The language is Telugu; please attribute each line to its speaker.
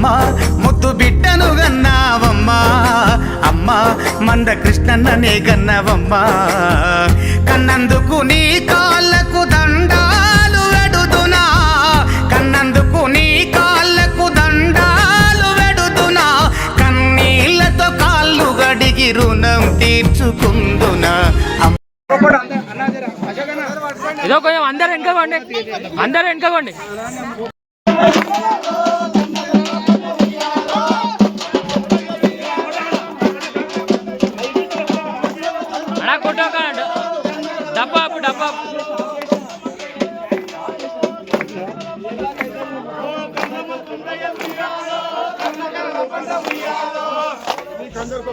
Speaker 1: అమ్మా ముద్దు బిడ్డను గన్నావమ్మా. అమ్మా మంద కృష్ణన్ననే గన్నావమ్మా. కన్నందుకు నీ కాళ్ళకు దండాలు వెడుదునా కన్నందుకు నీ కాళ్ళకు దండాలు వెడుదునా కన్నీళ్ళతో కాళ్ళు గడిగి రుణం తీర్చుకుందునా. అమ్మ
Speaker 2: ఏదో కొంచెం అందరు వెనుకోండి అందరు వెనకపోండి
Speaker 1: అనంతలో